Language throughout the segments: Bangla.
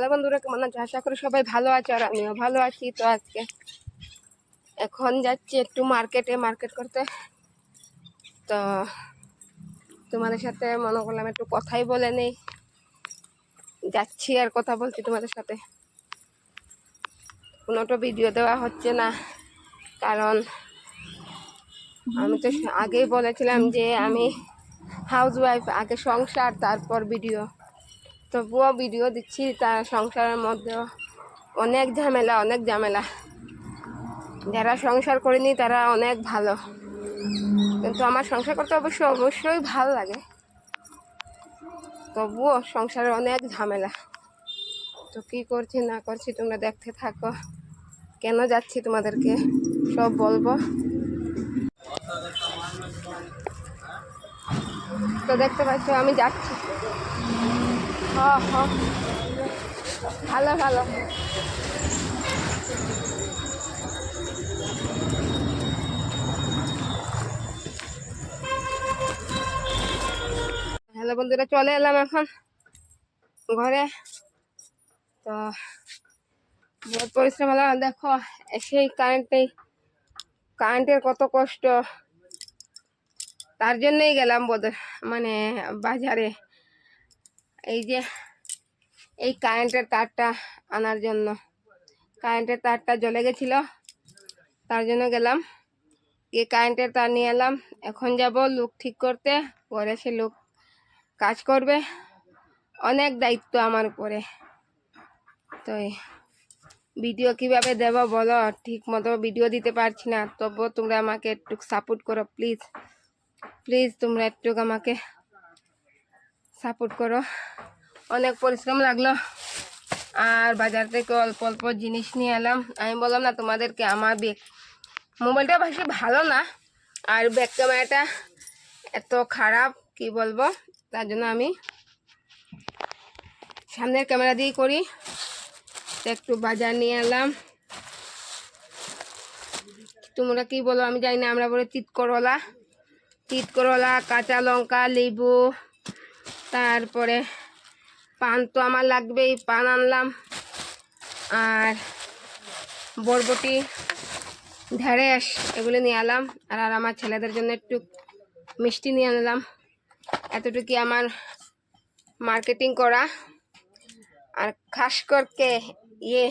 হ্যালো বন্ধুরা, কেমন আছো? আশা করি সবাই ভালো আছে আর আমিও ভালো আছি। তো আজকে এখন যাচ্ছি একটু মার্কেটে, মার্কেট করতে। তো তোমাদের সাথে মনে করলাম একটু কথাই বলে নেই। যাচ্ছি আর কথা বলছি তোমাদের সাথে। কোনোটা ভিডিও দেওয়া হচ্ছে না, কারণ আমি তো আগেই বলেছিলাম যে আমি হাউস ওয়াইফ আগে সংসার, তারপর ভিডিও তবুও ভিডিও দিচ্ছি তার সংসারের মধ্যেও অনেক ঝামেলা অনেক ঝামেলা। যারা সংসার করেনি তারা অনেক ভালো। কিন্তু আমার সংসার করতে অবশ্য অবশ্যই ভালো লাগে। তবুও সংসারে অনেক ঝামেলা। তো কী করছি, না করছি তোমরা দেখতে থাকো। কেন যাচ্ছি তোমাদেরকে সব বলব। তো দেখতে পাচ্ছ, আমি যাচ্ছি। ভালো ভালো। হ্যালো বন্ধুরা, চলে এলাম এখন ঘরে। তো বহুত পরিশ্রম হলো। দেখো, সেই কারেন্ট নেই কারেন্টের কত কষ্ট। তার জন্যই গেলাম বোধ মানে বাজারে। এই যে, এই কারেন্টের তারটা আনার জন্য। কারেন্টের তারটা জ্বলে গেছিল, তার জন্য গেলাম। গিয়ে কারেন্টের তার নিয়ে এলাম। এখন যাব লুক ঠিক করতে, পরে সে লোক কাজ করবে। অনেক দায়িত্ব আমার উপরে। তো ভিডিও কীভাবে দেব বলো? ঠিক মতো ভিডিও দিতে পারছি না। তবুও তোমরা আমাকে একটু সাপোর্ট করো প্লিজ প্লিজ তোমরা একটু আমাকে সাপোর্ট করো। অনেক পরিশ্রম লাগল। আর বাজার থেকে অল্প অল্প জিনিস নিয়ে এলাম। আমি বললাম, না, তোমাদেরকে আমার ব্যাগ মোবাইলটা বেশি ভালো না। আর ব্যাক ক্যামেরাটা এত খারাপ, কি বলব? তার জন্য আমি সামনের ক্যামেরা দিয়ে করি। একটু বাজার নিয়ে এলাম। তোমরা কি বলো? আমি জানি না, আমরা বলি তিত করলা তিত করলা কাঁচা লঙ্কা, লেবু। তারপরে পান তো আমার লাগবেই, পান আনলাম। আর বরবটি, ঢেঁড়স, এগুলো নিয়ে এলাম। আর আর আমার ছেলেদের জন্য একটু মিষ্টি নিয়ে আনলাম। এতটুকু আমার মার্কেটিং করা। আর খাস করকে ইয়ে।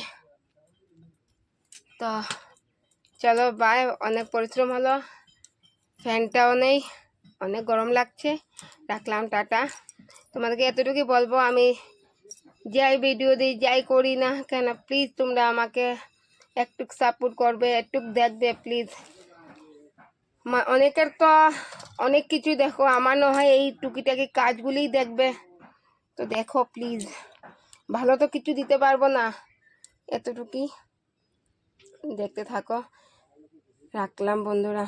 তো চলো, বাই, অনেক পরিশ্রম হলো। ফ্যানটাও নেই, অনেক গরম লাগছে। রাখলাম, টাটা। তোমাদেরকে এতটুকুই বলব, আমি যাই ভিডিও দিই, যাই করি না কেন প্লিজ তোমরা আমাকে একটু সাপোর্ট করবে একটু দেখবে প্লিজ অনেকের তো অনেক কিছু দেখো, আমার না হয় এই টুকিটাকি কাজগুলিই দেখবে। তো দেখো প্লিজ ভালো তো কিছু দিতে পারব না, এতটুকুই। দেখতে থাকো। রাখলাম, বন্ধুরা।